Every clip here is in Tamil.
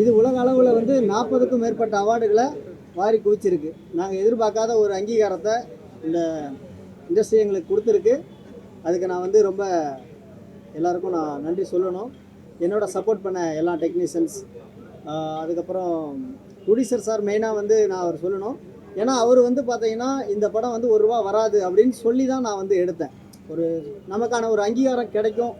இது உலக அளவில் வந்து நாற்பதுக்கும் மேற்பட்ட அவார்டுகளை வாரி குவிச்சிருக்கு. நாங்கள் எதிர்பார்க்காத ஒரு அங்கீகாரத்தை இந்த இண்டஸ்ட்ரி எங்களுக்கு கொடுத்துருக்கு. அதுக்கு நான் வந்து ரொம்ப எல்லாருக்கும் நான் நன்றி சொல்லணும். என்னோட சப்போர்ட் பண்ண எல்லா டெக்னீஷியன்ஸ் அதுக்கப்புறம் ப்ரொடியூசர் சார் மெயினாக வந்து நான் அவர் சொல்லணும். ஏன்னா அவர் வந்து பார்த்தீங்கன்னா இந்த படம் வந்து ஒரு ரூபா வராது அப்படின்னு சொல்லி தான் நான் வந்து எடுத்தேன். ஒரு நமக்கான ஒரு அங்கீகாரம் கிடைக்கும்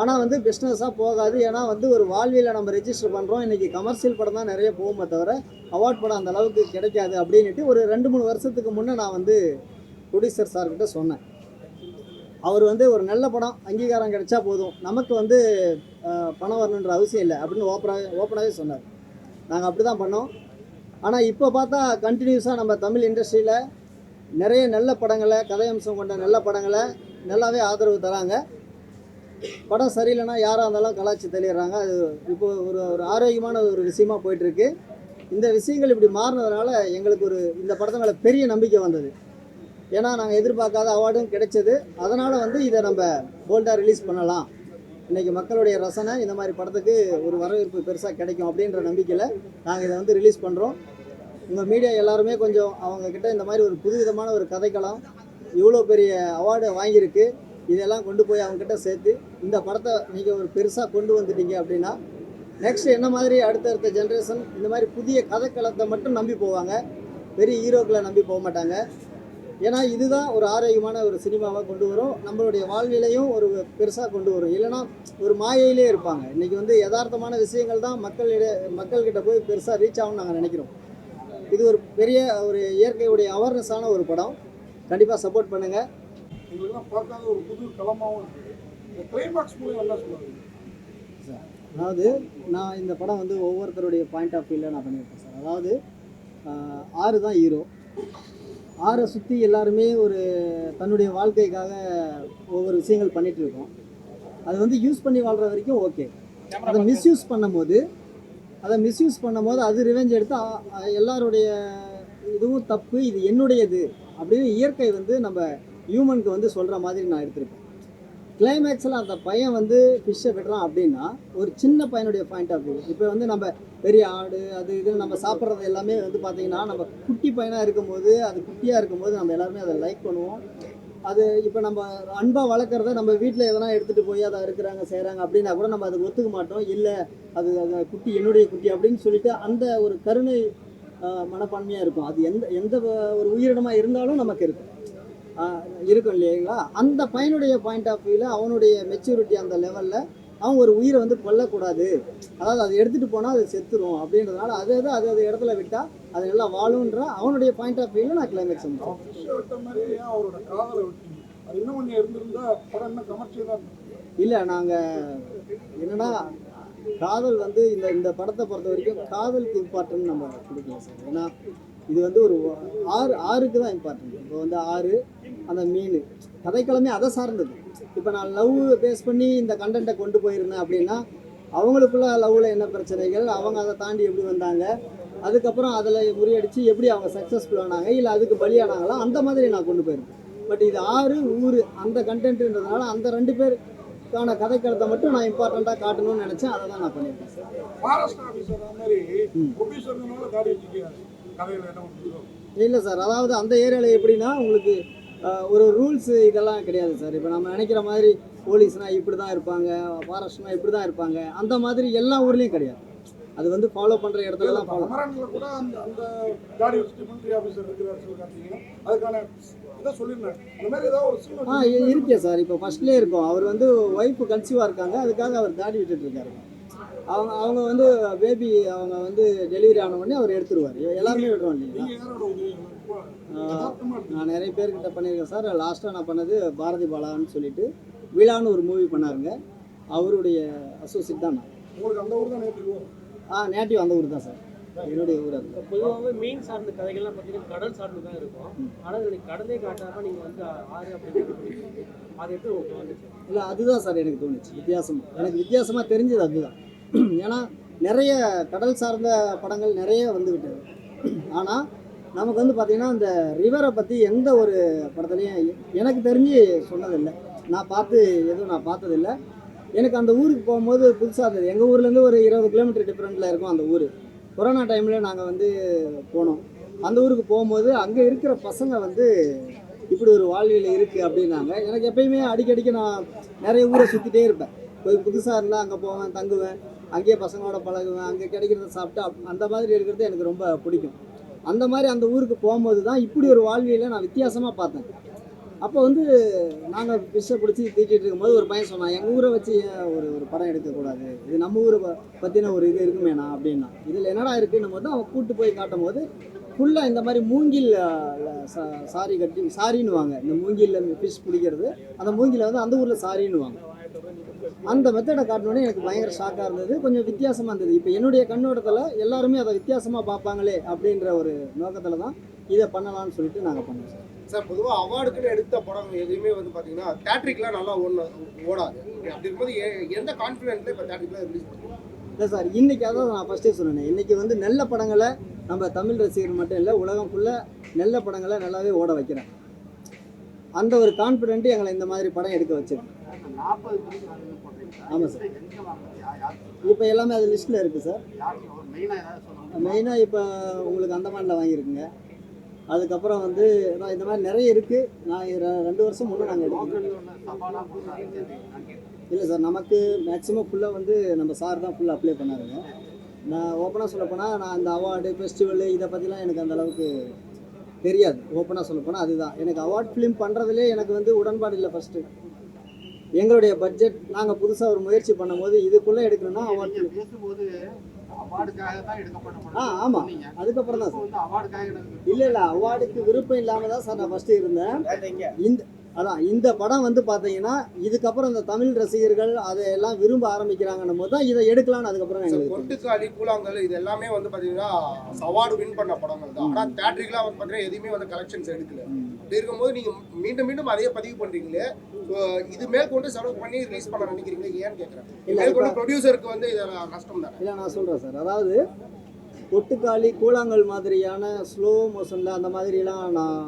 ஆனால் வந்து பிஸ்னஸாக போகாது. ஏன்னா வந்து ஒரு வாழ்வியில் நம்ம ரெஜிஸ்டர் பண்ணுறோம் இன்றைக்கி கமர்ஷியல் படம் தான் நிறைய போகுமே தவிர அவார்ட் படம் அந்த அளவுக்கு கிடைக்காது அப்படின்ட்டு ஒரு ரெண்டு மூணு வருஷத்துக்கு முன்னே நான் வந்து ப்ரொடியூசர் சார்கிட்ட சொன்னேன். அவர் வந்து ஒரு நல்ல படம் அங்கீகாரம் கிடைச்சா போதும். நமக்கு வந்து பணம் வரணுன்ற அவசியம் இல்லை அப்படின்னு ஓப்பனாக ஓப்பனாகவே சொன்னார். நாங்கள் அப்படி தான் பண்ணோம். ஆனால் இப்போ பார்த்தா கண்டினியூஸாக நம்ம தமிழ் இண்டஸ்ட்ரியில் நிறைய நல்ல படங்களை கதையம்சம் கொண்ட நல்ல படங்களை நல்லாவே ஆதரவு தராங்க. படம் சரியில்லைன்னா யாராக இருந்தாலும் கலாச்சி தள்ளிடுறாங்க. அது இப்போ ஒரு ஒரு ஆரோக்கியமான ஒரு விஷயமா போயிட்டுருக்கு. இந்த விஷயங்கள் இப்படி மாறினதுனால எங்களுக்கு ஒரு இந்த படத்து மேலே பெரிய நம்பிக்கை வந்தது. ஏன்னா நாங்கள் எதிர்பார்க்காத அவார்டும் கிடைச்சது. அதனால் வந்து இதை நம்ம போல்டாக ரிலீஸ் பண்ணலாம். இன்றைக்கி மக்களுடைய ரசனை இந்த மாதிரி படத்துக்கு ஒரு வரவேற்பு பெருசாக கிடைக்கும் அப்படின்ற நம்பிக்கையில் நாங்கள் இதை வந்து ரிலீஸ் பண்ணுறோம் உங்கள் மீடியா எல்லாருமே கொஞ்சம் அவங்கக்கிட்ட இந்த மாதிரி ஒரு புதுவிதமான ஒரு கதைக்களம் இவ்வளோ பெரிய அவார்டு வாங்கியிருக்கு. இதெல்லாம் கொண்டு போய் அவங்கக்கிட்ட சேர்த்து இந்த படத்தை நீங்கள் ஒரு பெருசாக கொண்டு வந்துட்டீங்க அப்படின்னா நெக்ஸ்ட் என்ன மாதிரி அடுத்தடுத்த ஜென்ரேஷன் இந்த மாதிரி புதிய கதைக்களத்தை மட்டும் நம்பி போவாங்க. பெரிய ஹீரோக்களை நம்பி போக மாட்டாங்க. ஏன்னா இதுதான் ஒரு ஆரோக்கியமான ஒரு சினிமாவை கொண்டு வரும். நம்மளுடைய வாழ்விலையும் ஒரு பெருசாக கொண்டு வரும். இல்லைன்னா ஒரு மாயையிலே இருப்பாங்க. இன்றைக்கி வந்து யதார்த்தமான விஷயங்கள் தான் மக்களிட மக்கள்கிட்ட போய் பெருசாக ரீச் ஆகும்னு நாங்கள் நினைக்கிறோம். இது ஒரு பெரிய ஒரு இயற்கையுடைய அவேர்னஸான ஒரு படம். கண்டிப்பாக சப்போர்ட் பண்ணுங்கள் எங்களுக்கெல்லாம் பார்க்காத ஒரு புது களமாகவும் இருக்குது இந்த கிளைமாக்ஸ் மூலம் என்ன சொல்லுவாங்க. அதாவது நான் இந்த படம் வந்து ஒவ்வொருத்தருடைய பாயிண்ட் ஆஃப் வியூவில் நான் பண்ணியிருக்கேன் சார். அதாவது ஆறு தான் ஹீரோ ஆறை சுற்றி எல்லாருமே ஒரு தன்னுடைய வாழ்க்கைக்காக ஒவ்வொரு விஷயங்கள் பண்ணிட்டு இருக்கோம் அது வந்து யூஸ் பண்ணி வாழ்கிற வரைக்கும் ஓகே அதை மிஸ்யூஸ் பண்ணும்போது அதை மிஸ்யூஸ் பண்ணும்போது அது ரிவெஞ்ச் எடுத்து எல்லாருடைய இதுவும் தப்பு இது என்னுடையது அப்படின்னு இயற்கை வந்து நம்ம ஹியூமனுக்கு வந்து சொல்கிற மாதிரி நான் எடுத்திருப்பேன். கிளைமேக்ஸில் அந்த பையன் வந்து ஃபிஷ்ஷை விடுறான் அப்படின்னா ஒரு சின்ன பையனுடைய பாயிண்ட் ஆஃப் வியூ இப்போ வந்து நம்ம பெரிய ஆடு அது இது நம்ம சாப்பிட்றது எல்லாமே வந்து பார்த்திங்கன்னா நம்ம குட்டி பையனாக இருக்கும்போது அது குட்டியாக இருக்கும்போது நம்ம எல்லாருமே அதை லைக் பண்ணுவோம். அது இப்போ நம்ம அன்பாக வளர்க்குறத நம்ம வீட்டில் எதனா எடுத்துகிட்டு போய் அதை இருக்கிறாங்க செய்கிறாங்க அப்படின்னா கூட நம்ம அதுக்கு ஒத்துக்க மாட்டோம். இல்லை அது அந்த குட்டி என்னுடைய குட்டி அப்படின்னு சொல்லிட்டு அந்த ஒரு கருணை மனப்பான்மையாக இருக்கும். அது எந்த எந்த ஒரு உயிரினமாக இருந்தாலும் நமக்கு இருக்கும். இருக்கும் இல்லைங்களா? அந்த பையனுடைய பாயிண்ட் ஆஃப் வியூவில் அவனுடைய மெச்சூரிட்டி அந்த லெவலில் அவன் ஒரு உயிரை வந்து கொல்லக்கூடாது. அதாவது அதை எடுத்துகிட்டு போனால் அது செத்துரும் அப்படின்றதுனால அது அது அது அது இடத்துல விட்டால் அது நல்லா வாழுன்ற அவனுடைய பாயிண்ட் ஆஃப் வியூவில் நான் கிளைமேக்ஸ் இருக்கும் இல்லை நாங்கள் என்னன்னா காதல் வந்து இந்த இந்த படத்தை பொறுத்த வரைக்கும் காதலுக்கு இம்பார்ட்டன்ட் நம்ம கொடுக்கலாம் சார். ஏன்னா இது வந்து ஒரு ஆறு ஆறுக்கு தான் இம்பார்ட்டன்ட் இப்போ வந்து ஆறு அந்த மீன். கதைக்களமே அதை சார்ந்தது. இப்போ நான் லவ் பேஸ் பண்ணி இந்த கண்டென்ட்டை கொண்டு போயிருந்தேன் அப்படின்னா அவங்களுக்குள்ள லவ்வில் என்ன பிரச்சனைகள் அவங்க அதை தாண்டி எப்படி வந்தாங்க அதுக்கப்புறம் அதில் முறியடிச்சு எப்படி அவங்க சக்ஸஸ்ஃபுல் ஆனாங்க இல்லை அதுக்கு பலியானாங்களா அந்த மாதிரி நான் கொண்டு போயிருந்தேன். பட் இது ஆறு ஊர் அந்த கண்டென்ட்ன்றதுனால அந்த ரெண்டு பேருக்கான கதைக்களத்தை மட்டும் நான் இம்பார்ட்டண்ட்டாக காட்டணும்னு நினச்சேன். அதை தான் நான் பண்ணியிருக்கேன். இல்லை சார் அதாவது அந்த ஏரியாவில் எப்படின்னா உங்களுக்கு ஒரு ரூல்ஸ் இதெல்லாம் கிடையாது சார். இப்போ நம்ம நினைக்கிற மாதிரி போலீஸ்னா இப்படி தான் இருப்பாங்க ஃபாரஸ்ட்னா இப்படி தான் இருப்பாங்க. அந்த மாதிரி எல்லா ஊர்லேயும் கிடையாது. அது வந்து ஃபாலோ பண்ணுற இடத்துல தான் ஃபாலோ கூட அந்த அந்த வச்சுட்டு மிலிட்ரி ஆஃபீஸர் இருக்கிறார் சொல்லி அதுக்கான இதை சொல்லியிருந்தேன் இந்த மாதிரி ஏதாவது ஒரு சீன் ஆ இருக்கே சார். இப்போ ஃபர்ஸ்ட்லேயே இருக்கும். அவர் வந்து ஒய்ஃபு கன்சீவாக இருக்காங்க. அதுக்காக அவர் தாடி விட்டுட்டு இருக்காரு. அவங்க அவங்க வந்து பேபி அவங்க வந்து டெலிவரி ஆன உடனே அவர் எடுத்துருவார். எல்லாருமே விடுறோம் இல்லைங்களா நான் நிறைய பேர்கிட்ட பண்ணியிருக்கேன் சார். லாஸ்ட்டாக நான் பண்ணது பாரதி பாலான்னு சொல்லிட்டு விழான்னு ஒரு மூவி பண்ணாருங்க. அவருடைய அசோசியேட் தான் நான். உங்களுக்கு அந்த ஊர் தான் நேற்று ஆ நேட்டிவ் அந்த ஊர் தான் சார். என்னுடைய ஊர் அது. பொதுவாகவே மீன் சார்ந்த கதைகள்லாம் பார்த்தீங்கன்னா கடல் சார்ந்து தான் இருக்கும். ஆனால் இன்னைக்கு கடலே காட்டாம நீங்கள் வந்து ஆறு அப்படின்னு அது எப்படி இல்லை அதுதான் சார் எனக்கு தோணுச்சு. வித்தியாசமாக எனக்கு வித்தியாசமாக தெரிஞ்சது அதுதான். ஏன்னா நிறைய கடல் சார்ந்த படங்கள் நிறைய வந்துவிட்டது ஆனால் நமக்கு வந்து பார்த்திங்கன்னா இந்த ரிவரை பற்றி எந்த ஒரு படத்துலையும் எனக்கு தெரிஞ்சு சொன்னதில்லை. நான் பார்த்து எதுவும் நான் பார்த்ததில்லை. எனக்கு அந்த ஊருக்கு போகும்போது புதுசாக இருந்தது. எங்கள் ஊர்லேருந்து ஒரு இருபது கிலோமீட்டர் டிஃப்ரெண்ட்டில் இருக்கும் அந்த ஊர். கொரோனா டைமில் நாங்கள் வந்து போனோம். அந்த ஊருக்கு போகும்போது அங்கே இருக்கிற பசங்க வந்து இப்படி ஒரு வாழ்வியல் இருக்குது அப்படின்னாங்க. எனக்கு எப்பயுமே அடிக்கடிக்கு நான் நிறைய ஊரை சுற்றிட்டே இருப்பேன். போய் புதுசாக இருந்தால் அங்கே போவேன் தங்குவேன். அங்கேயே பசங்களோட பழகுவேன் அங்கே கிடைக்கிறத சாப்பிட்டு அந்த மாதிரி இருக்கிறது எனக்கு ரொம்ப பிடிக்கும். அந்த மாதிரி அந்த ஊருக்கு போகும்போது தான் இப்படி ஒரு வாழ்வியலை நான் வித்தியாசமாக பார்த்தேன். அப்போ வந்து நாங்கள் ஃபிஷ்ஷை பிடிச்சி தீட்டிகிட்டு இருக்கும்போது ஒரு பையன் சொன்னான் எங்கள் ஊரை வச்சு ஒரு ஒரு படம் எடுக்கக்கூடாது? இது நம்ம ஊரை ப- பற்றின ஒரு இது இருக்குமேண்ணா அப்படின்னா. இதில் என்னடா இருக்குன்னும் போது அவன் கூப்பிட்டு போய் காட்டும் போது ஃபுல்லாக இந்த மாதிரி மூங்கில் சா- சாரி கட்டி சாரின்னு வாங்க இந்த மூங்கிலில் ஃபிஷ் பிடிக்கிறது அந்த மூங்கில் வந்து அந்த ஊரில் சாரின்னு வாங்க அந்த மெத்தடை காட்டினோடனே எனக்கு பயங்கர ஷாக்காக இருந்தது. கொஞ்சம் வித்தியாசமாக இருந்தது. இப்போ என்னுடைய கண்ணோட்டத்தில் எல்லாருமே அதை வித்தியாசமாக பார்ப்பாங்களே அப்படின்ற ஒரு நோக்கத்தில் தான் இதை பண்ணலாம்னு சொல்லிட்டு நாங்கள் பண்ணோம் சார். சார் பொதுவாக அவார்டுக்குன்னு எடுத்த படம் எதுவுமே வந்து பார்த்தீங்கன்னா தேட்ரிக்லாம் நல்லா ஓட ஓடாது. அப்படி இருக்கும்போது எந்த கான்ஃபிடென்ட்ல இப்போ தேட்ரிக்லாம் ரிலீஸ் பண்ணுறோம் இல்லை சார் இன்னைக்கு அதான் நான் ஃபஸ்ட்டே சொன்னேன். இன்னைக்கு வந்து நல்ல படங்களை நம்ம தமிழ் ரசிகர் மட்டும் இல்லை உலகம் ஃபுல்லாக நல்ல படங்களை நல்லாவே ஓட வைக்கிறேன். அந்த ஒரு கான்ஃபிடென்ட் எங்களை இந்த மாதிரி படம் எடுக்க வச்சிருக்கு. ஆமாம் சார். இப்போ எல்லாமே அது லிஸ்ட்டில் இருக்குது சார். மெயினாக இப்போ உங்களுக்கு அந்தமானில் வாங்கியிருக்குங்க. அதுக்கப்புறம் வந்து நான் இந்த மாதிரி நிறைய இருக்குது நான் ரெண்டு வருஷம் முன்னே நாங்கள் எடுக்கணும் இல்லை சார் நமக்கு மேக்ஸிமம் ஃபுல்லாக வந்து நம்ம சார் தான் ஃபுல்லாக அப்ளை பண்ணாருங்க. நான் ஓப்பனாக சொல்லப்போனால் நான் இந்த அவார்டு ஃபெஸ்டிவலு இதை பற்றிலாம் எனக்கு அந்தளவுக்கு தெரியாது. ஓப்பனாக சொல்லப்போனால் அதுதான். எனக்கு அவார்ட் ஃபிலிம் பண்ணுறதுலே எனக்கு வந்து உடன்பாடு இல்லை ஃபஸ்ட்டு எங்களுடைய பட்ஜெட் நாங்கள் புதுசாக ஒரு முயற்சி பண்ணும்போது இதுக்குள்ளே எடுக்கணும்னா அவார்ட் பேசும்போது அவார்டுக்காக தான் எடுக்கப்பட்ட படம் ஆ ஆமாம். அதுக்கப்புறம் தான் சார் வந்து அவார்டுக்காக எடுக்க இல்லை இல்லை அவார்டுக்கு விருப்பம் இல்லாமல் தான் சார் நான் ஃபஸ்ட்டு இருந்தேன். இந்த அதான் இந்த படம் வந்து பார்த்தீங்கன்னா இதுக்கப்புறம் இந்த தமிழ் ரசிகர்கள் அதை எல்லாம் விரும்ப ஆரம்பிக்கிறாங்கன்னும் போது தான் இதை எடுக்கலாம்னு அதுக்கப்புறம் எங்களுக்கு கொட்டுக்காளி கூழாங்கல் இது எல்லாமே வந்து பார்த்தீங்கன்னா அவார்டு வின் பண்ண படங்கள் தான். ஆனால் தேட்ரிக்லாம் வந்து பார்த்தீங்கன்னா எதுவுமே வந்து கலெக்ஷன்ஸ் எடுக்கல. அப்படி இருக்கும்போது நீங்கள் மீண்டும் மீண்டும் அதே பதிவு பண்ணுறீங்களே இது மேற்கொண்டு செலவு பண்ணி ரிலீஸ் பண்ண நினைக்கிறீங்களே ஏன்னு கேட்குறேன் இல்ல, மேற்கொண்டு ப்ரொடியூசருக்கு வந்து இது நஷ்டம் தானே? இல்லை நான் சொல்கிறேன் சார். அதாவது கொட்டுக்காளி கூழாங்கல் மாதிரியான ஸ்லோ மோஷனில் அந்த மாதிரிலாம் நான்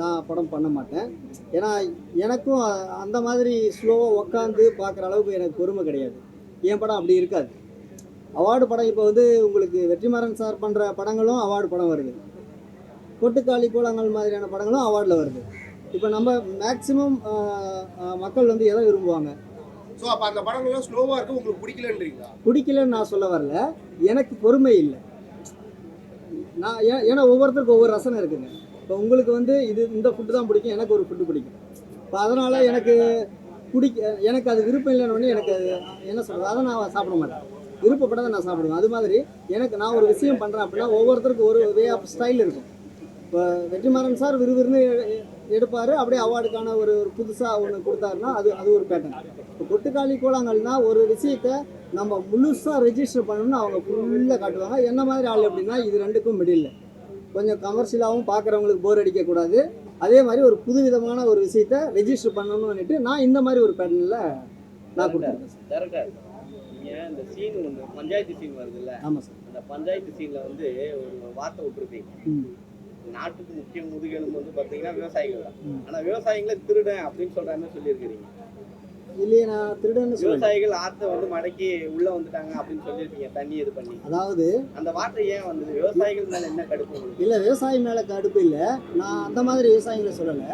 நான் படம் பண்ண மாட்டேன். ஏன்னா எனக்கும் அந்த மாதிரி ஸ்லோவாக உக்காந்து பார்க்குற அளவுக்கு எனக்கு பொறுமை கிடையாது. என் படம் அப்படி இருக்காது. அவார்டு படம் இப்போ வந்து உங்களுக்கு வெற்றிமாறன் சார் பண்ணுற படங்களும் அவார்டு படம் வருது. கொட்டுக்காளி கூழாங்கல் மாதிரியான படங்களும் அவார்டில் வருது. இப்போ நம்ம மேக்ஸிமம் மக்கள் வந்து எதை விரும்புவாங்க? ஸோ அப்போ அந்த படங்கள்லாம் ஸ்லோவாக இருக்கு உங்களுக்கு பிடிக்கலன்றீங்களா? பிடிக்கலன்னு நான் சொல்ல வரல. எனக்கு பொறுமை இல்லை. நான் ஏன் ஏன்னா ஒவ்வொருத்தருக்கும் ஒவ்வொரு ரசனை இருக்குங்க. இப்போ உங்களுக்கு வந்து இது இந்த ஃபுட்டு தான் பிடிக்கும் எனக்கு ஒரு ஃபுட்டு பிடிக்கும். இப்போ அதனால் எனக்கு பிடிக்க எனக்கு அது விருப்பம் இல்லைன்னு எனக்கு அது என்ன சொல்கிறது அதை நான் சாப்பிட மாட்டேன். விருப்பப்பட்டதை நான் சாப்பிடுவேன். அது மாதிரி எனக்கு நான் ஒரு விஷயம் பண்ணுறேன் அப்படின்னா ஒவ்வொருத்தருக்கும் ஒரு வே ஆஃப் ஸ்டைல் இருக்கும். இப்போ வெற்றிமாறன் சார் விறுவிறுன்னு எடுப்பார். அப்படியே அவார்டுக்கான ஒரு ஒரு புதுசாக ஒன்று கொடுத்தாருன்னா அது அது ஒரு பேட்டர்ன் இப்போ கொட்டுக்காளி கூழாங்கல்னா ஒரு விஷயத்த நம்ம முழுசாக ரெஜிஸ்டர் பண்ணணும்னு அவங்க ஃபுல்லாக காட்டுவாங்க. என்ன மாதிரி ஆள் அப்படின்னா இது ரெண்டுக்கும் மிடில் கொஞ்சம் கமர்ஷியலாகவும் பார்க்குறவங்களுக்கு போர் அடிக்கக்கூடாது. அதே மாதிரி ஒரு புதுவிதமான ஒரு விஷயத்த ரெஜிஸ்டர் பண்ணணும்னுட்டு நான் இந்த மாதிரி ஒரு பேட்டர்னில் நான் கொடுத்துருக்கேன் இந்த சீன் ஒன்று பஞ்சாயத்து சீன் வருதுல்ல? ஆமாம் சார் அந்த பஞ்சாயத்து சீன்ல வந்து ஒரு வார்த்தை விட்டுருப்பீங்க. நாட்டுக்கு முக்கிய முதுகெலும்பு வந்து பாத்தீங்கன்னா விவசாயிகள் தான். ம். ஆனா விவசாயிகளை திருடன் அப்படின்னு மாதிரி சொல்லியிருக்கிறீங்க. இல்லையே நான் திருடன்னு விவசாயிகள் ஆத்த வந்து மடக்கி உள்ள வந்துட்டாங்க அப்படின்னு சொல்லியிருக்கீங்க தண்ணி இது பண்ணி. அதாவது அந்த வார்த்தை ஏன் வந்தது? விவசாயிகள் மேல என்ன கடுப்பு? இல்லை விவசாயி மேலே கடுப்பு இல்லை. நான் அந்த மாதிரி விவசாயிகளை சொல்லலை.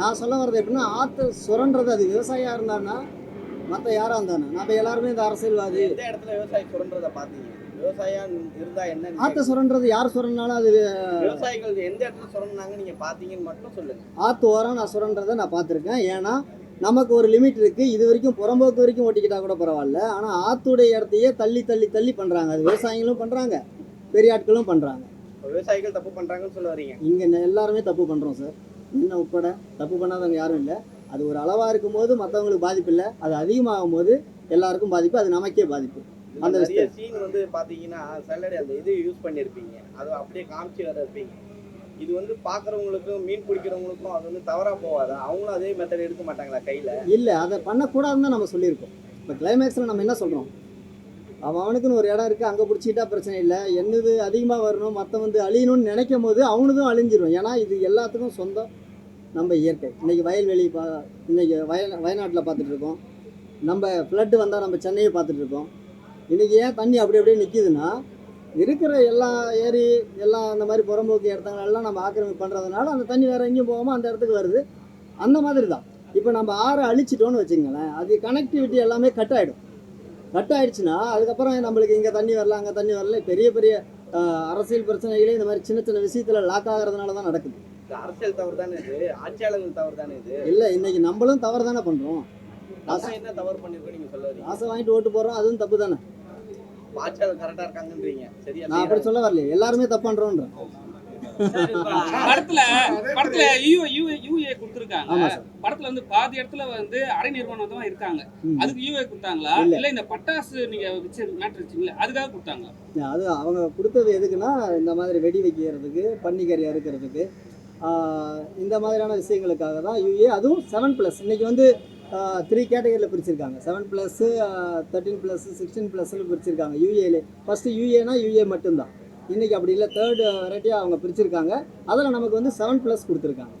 நான் சொல்ல வர்றது எப்படின்னா ஆற்று சுரண்டுறது அது விவசாயியாக இருந்தான்னா மற்ற யாராக இருந்தானே நம்ம எல்லாருமே இந்த அரசியல்வாதி. எந்த இடத்துல விவசாயி சுரண்டதை பாத்தீங்க விவசாயியா இருந்தா என்ன ஆற்றை சுரண்டுறது யார் சுரண்டினாலும் அது விவசாயிகள் எந்த இடத்துல சுரண்டாங்க நீங்க பாத்தீங்கன்னு மட்டும் சொல்லுங்க. ஆற்று ஓரம் நான் சுரண்டுறதை நான் பார்த்துருக்கேன். ஏன்னா நமக்கு ஒரு லிமிட் இருக்குது இது வரைக்கும் புறம்போக்கு வரைக்கும் ஓட்டிக்கிட்டா கூட பரவாயில்ல. ஆனால் ஆற்றுடைய இடத்தையே தள்ளி தள்ளி தள்ளி பண்ணுறாங்க அது விவசாயிகளும் பண்ணுறாங்க பெரிய ஆட்களும் பண்ணுறாங்க விவசாயிகள் தப்பு பண்றாங்கன்னு சொல்ல வரீங்க. இங்கே எல்லாருமே தப்பு பண்ணுறோம் சார். என்ன உட்பட தப்பு பண்ணாதவங்க யாரும் இல்லை. அது ஒரு அளவாக இருக்கும்போது மற்றவங்களுக்கு பாதிப்பு இல்லை. அது அதிகமாகும் போது எல்லாருக்கும் பாதிப்பு. அது நமக்கே பாதிப்பு. அந்த சீன் வந்து பாத்தீங்கன்னா சல்லடை அந்த இது யூஸ் பண்ணியிருப்பீங்க அதை அப்படியே காமிச்சு வர இருப்பீங்க இது வந்து பாக்குறவங்களுக்கும் மீன் பிடிக்கிறவங்களுக்கும் அது வந்து தவறா போகாதா? அவங்களும் அதே மெத்தட் எடுக்க மாட்டாங்களா கையில? இல்லை அதை பண்ணக்கூடாதுன்னு தான் நம்ம சொல்லியிருக்கோம். இப்போ கிளைமேக்ஸில் நம்ம என்ன சொல்கிறோம் அவன் அவனுக்குன்னு ஒரு இடம் இருக்குது அங்கே பிடிச்சிக்கிட்டா பிரச்சனை இல்லை. என்னது அதிகமாக வரணும் மற்ற வந்து அழியணும்னு நினைக்கும் போது அவனுதும் அழிஞ்சிடும் ஏன்னா இது எல்லாத்துக்கும் சொந்தம் நம்ம இயற்கை. இன்றைக்கி வயல்வெளி பா இன்றைக்கி வயல் வயநாட்டில் பார்த்துட்டு இருக்கோம் நம்ம ஃப்ளட்டு வந்தால் நம்ம சென்னையை பார்த்துட்டு இருக்கோம் இன்றைக்கி ஏன் தண்ணி அப்படி அப்படியே நிற்கிதுன்னா இருக்கிற எல்லா ஏரி எல்லாம் அந்த மாதிரி புறம்போக்கு இடத்தங்கள் எல்லாம் நம்ம ஆக்கிரமிப்பு பண்ணுறதுனால அந்த தண்ணி வேறு எங்கேயும் போகாமல் அந்த இடத்துக்கு வருது. அந்த மாதிரி தான் இப்போ நம்ம ஆறை அழிச்சிட்டோன்னு வச்சுங்களேன் அது கனெக்டிவிட்டி எல்லாமே கட் ஆகிடும் கட் ஆயிடுச்சுன்னா அதுக்கப்புறம் நம்மளுக்கு இங்கே தண்ணி வரல அங்கே தண்ணி வரல பெரிய பெரிய அரசியல் பிரச்சனைகளே இந்த மாதிரி சின்ன சின்ன விஷயத்தில் லாக் ஆகிறதுனால தான் நடக்குது அரசியல் தவறு தானே இது? ஆட்சியாளர்கள் தவறு தானே இது? இல்லை இன்னைக்கு நம்மளும் தவறு தானே பண்ணுறோம் என்ன தவறு பண்ணிருக்கோம் நீங்க சொல்ல வரீங்க? காசை வாங்கிட்டு ஓட்டு போடுறோம் அதுவும் தப்பு தானே? ஆட்சியாளர் கரெக்டா இருக்காங்கன்றீங்க. சரியா நான் அப்படி சொல்ல வரலையே. எல்லாருமே தப்பு பண்ணுறோன்றேன் படத்துல படத்துல யூஏ கொடுத்துருக்காங்க. படத்துல வந்து பாதி இடத்துல வந்து அரை நிர்வாணம் தான் இருக்காங்க. அதுக்கு யூஏ கொடுத்தாங்களா? இல்ல. இந்த பட்டாசு நீங்க வச்சு மேட்ரு வச்சீங்களா அதுக்காக கொடுத்தாங்க அது அவங்க கொடுத்தது எதுக்குன்னா இந்த மாதிரி வெடி வைக்கிறதுக்கு பன்னிக்கறி அறுக்கிறதுக்கு ஆஹ், இந்த மாதிரியான விஷயங்களுக்காக தான் யூஏ அதுவும் செவன் ப்ளஸ் இன்னைக்கு வந்து த்ரீ கேட்டகரியில் பிரிச்சிருக்காங்க. Seven plus thirteen plus sixteen ப்ளஸ்ஸில் பிரிச்சிருக்காங்க. யூஏலே ஃபஸ்ட்டு யூஏனா யூஏ மட்டும்தான். இன்னைக்கு அப்படி இல்லை. தேர்டு வெரைட்டியாக அவங்க பிரிச்சிருக்காங்க. அதில் நமக்கு வந்து செவன் ப்ளஸ் கொடுத்துருக்காங்க.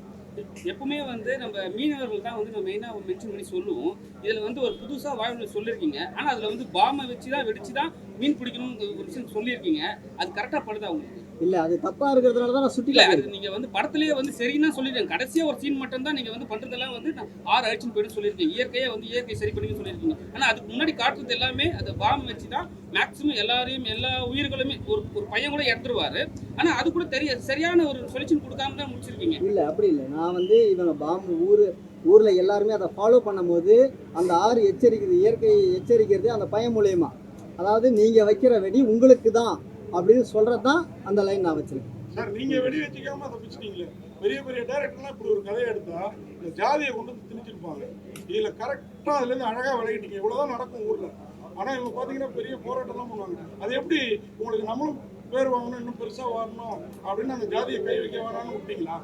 எப்பவுமே வந்து நம்ம மீனவர்கள் தான் வந்து நம்ம மெயினாக மென்ஷன் பண்ணி சொல்லுவோம். இதில் வந்து ஒரு புதுசாக வாழ்வு சொல்லியிருக்கீங்க ஆனால் அதில் வந்து பாமை வச்சு தான் வெடிச்சு தான் மீன் பிடிக்கணும் ஒரு விஷயம் சொல்லியிருக்கீங்க அது கரெக்டாக படுதா உங்களுக்கு? இல்லை அது தப்பாக இருக்கிறதுனால தான் நான் சுட்டி இல்ல காட்டியிருக்கேன் அது நீங்க வந்து படத்திலேயே வந்து சரின்னு சொல்லிருக்கீங்க கடைசியா ஒரு சீன் மட்டும் தான் நீங்க வந்து பண்றதெல்லாம் வந்து ஆறு அழிச்சுன்னு போயிட்டு சொல்லியிருக்கீங்க இயற்கையை வந்து இயற்கை சரி பண்ணி சொல்லியிருக்கீங்க. ஆனா அதுக்கு முன்னாடி காட்டுறது எல்லாமே அந்த பாம் வச்சு தான் மேக்ஸிமம் எல்லாரையும் எல்லா உயிர்களுமே ஒரு ஒரு பையன் கூட இறந்துருவாரு. ஆனா அது கூட தெரிய சரியான ஒரு சொல்யூஷன் கொடுக்காம தான் முடிச்சிருக்கீங்க. இல்லை அப்படி இல்லை. நான் வந்து இவங்க பாம்பு ஊர் ஊரில் எல்லாருமே அதை ஃபாலோ பண்ணும்போது அந்த ஆறு எச்சரிக்கிறது இயற்கையை எச்சரிக்கிறது அந்த பயம் மூலயமா. அதாவது நீங்கள் வைக்கிற வெடி உங்களுக்கு தான் அப்படின்னு சொல்கிறது தான் அந்த லைன் நான் வச்சிருக்கேன். சார் நீங்க வெடி வச்சுக்காம அதை பெரிய பெரிய டைரக்டர்லாம் இப்படி ஒரு கதையை எடுத்தா இந்த ஜாதியை கொண்டு வந்து திணிச்சிருப்பாங்க. இதுல கரெக்டா அதுல இருந்து அழகா விளையிட்டீங்க இவ்வளவுதான் நடக்கும் ஊர்ல. ஆனா இவங்க பாத்தீங்கன்னா பெரிய போராட்டம்லாம் பண்ணுவாங்க. அது எப்படி உங்களுக்கு நம்மளும் பேர் வாங்கணும் இன்னும் பெருசா வரணும் அப்படின்னு அந்த ஜாதியை கை வைக்க வேணாம்னு விட்டீங்களா?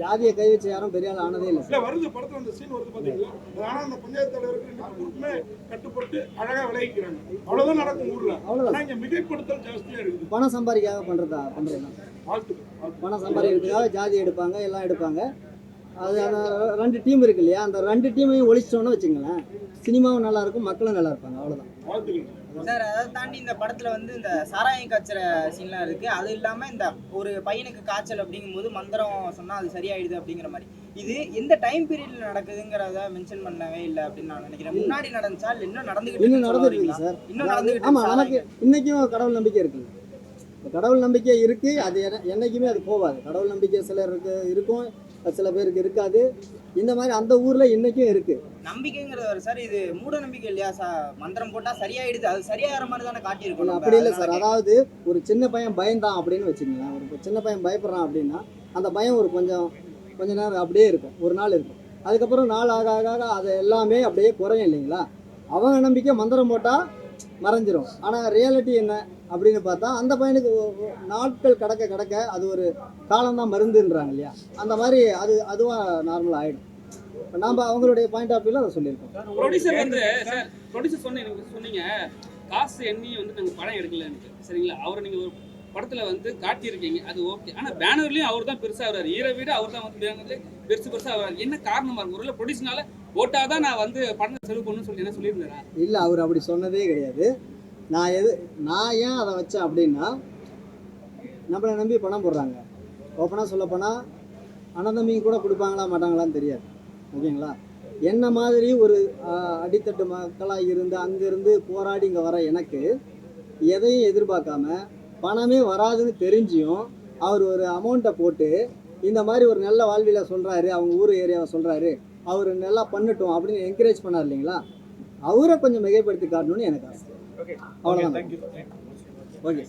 ஜாதியை கை வச்சு யாரும் பெரிய ஆள் ஆனதே இல்லை. வருது படத்துல அந்த சீன் வருது பாத்தீங்களா? ஆனா அந்த பஞ்சாயத்து தலைவருக்கு கட்டுப்பட்டு அழகா விளைவிக்கிறாங்க அவ்வளவுதான் நடக்கும் ஊர்ல. அவ்வளோதான் ஆனா இங்க மிகைப்படுத்தல் ஜாஸ்தியா இருக்குது. பணம் சம்பாதிக்காக வாழ்த்துக்கள் வாழ்த்துக்கள். பணம் சம்பாதிக்கிறதுக்காக ஜாதி எடுப்பாங்க எல்லாம் எடுப்பாங்க. அது அந்த ரெண்டு டீம் இருக்கு இல்லையா? அந்த ரெண்டு டீமையும் ஒழிச்சிட்டோன்னு வச்சுங்களேன் சினிமாவும் நல்லா இருக்கும் மக்களும் நல்லா இருப்பாங்க. வாழ்த்துக்கள். சார் அதை தாண்டி இந்த படத்துல வந்து இந்த சாராயம் காய்ச்சற சீன்லாம் இருக்கு. அது இல்லாம இந்த ஒரு பையனுக்கு காய்ச்சல் அப்படிங்கும்போது மந்திரம் சொன்னா அது சரியாயிடுது அப்படிங்கிற மாதிரி. இது எந்த டைம் பீரியட்ல நடக்குதுங்கிறத மென்ஷன் பண்ணவே இல்லை அப்படின்னு நான் நினைக்கிறேன். முன்னாடி நடந்துச்சா இல்ல இன்னும் நடந்துகிட்டு இன்னும்? இருக்கு சார். இன்னும் நடந்துகிட்டு இருக்கு நமக்கு இன்னைக்கும் கடவுள் நம்பிக்கை இருக்குங்க இப்ப கடவுள் நம்பிக்கை இருக்கு. அது என- என்னைக்குமே அது போகாது கடவுள் நம்பிக்கை சிலருக்கு இருக்கும். சில பேருக்கு இருக்காது. இந்த மாதிரி அந்த ஊர்ல இன்னைக்கும் இருக்கு. நம்பிக்கைங்கிறது வரும் சார் இது மூட நம்பிக்கை இல்லையா சார் மந்திரம் போட்டா சரியாயிடுது. அது சரியாகிற மாதிரி தானே காட்டியிருக்கோம் நம்ம. அப்படி இல்லை சார். அதாவது ஒரு சின்ன பையன் பயந்தான் அப்படின்னு வச்சுக்கோங்களேன். ஒரு சின்ன பையன் பயப்படுறான் அப்படின்னா அந்த பயம் ஒரு கொஞ்சம் கொஞ்ச நேரம் அப்படியே இருக்கும். ஒரு நாள் இருக்கும். அதுக்கப்புறம் நாள் ஆக ஆக ஆக அது எல்லாமே அப்படியே குறையும் இல்லைங்களா? அவங்க நம்பிக்கை மந்திரம் போட்டால் மறைஞ்சிரும். ஆனால் ரியாலிட்டி என்ன? அப்படின்னு பார்த்தா அந்த பையனுக்கு நாட்கள் கடக்க கடக்க அது ஒரு காலம்தான் மருந்துன்றாங்க இல்லையா? அந்த மாதிரி அது அதுவாக நார்மல் ஆகிடும் இப்போ நாம் அவங்களுடைய பாயிண்ட் ஆஃப் வியூவில் அதை சொல்லியிருக்கோம். ப்ரொடியூசர் வந்து சார் ப்ரொடியூசர் சொன்ன எனக்கு சொன்னீங்க காசு எண்ணி வந்து நாங்கள் படம் எடுக்கலன்னு சரிங்களா? அவரை நீங்கள் ஒரு படத்தில் வந்து காட்டியிருக்கீங்க அது ஓகே ஆனால் பேனர்லேயும் அவர் தான் பெருசாக வர்றாரு ஹீரோ வீடு அவர் தான் வந்து பேனர்லேயே பெருசு பெருசாக வர்றாரு என்ன காரணமாக இருக்கும்? ஒருவேளை ப்ரொடியூசனால ஓட்டாக தான் நான் வந்து படத்தை செலவு பண்ணணும்னு சொல்லி என்ன சொல்லியிருந்தேன் இல்லை அவர் அப்படி சொன்னதே கிடையாது. நான் எது நான் ஏன் அதை வச்சேன் அப்படின்னா நம்மளை நம்பி பணம் போடுறாங்க. ஓப்பனாக சொல்லப்போனால் அனந்தம்பிங்க கூட கொடுப்பாங்களா மாட்டாங்களான்னு தெரியாது. ஓகேங்களா? என்ன மாதிரி ஒரு அடித்தட்டு மக்களாக இருந்து அங்கேருந்து போராடி இங்கே வர எனக்கு எதையும் எதிர்பார்க்காம பணமே வராதுன்னு தெரிஞ்சியும் அவர் ஒரு அமௌண்ட்டை போட்டு இந்த மாதிரி ஒரு நல்ல வாழ்வியில் சொல்கிறாரு அவங்க ஊர் ஏரியாவை சொல்கிறாரு அவர் நல்லா பண்ணட்டும் அப்படின்னு என்கரேஜ் பண்ணார் இல்லைங்களா? அவரை கொஞ்சம் மிகைப்படுத்தி காட்டணும்னு எனக்கு ஆசை. அவ்வளோதான் ஓகே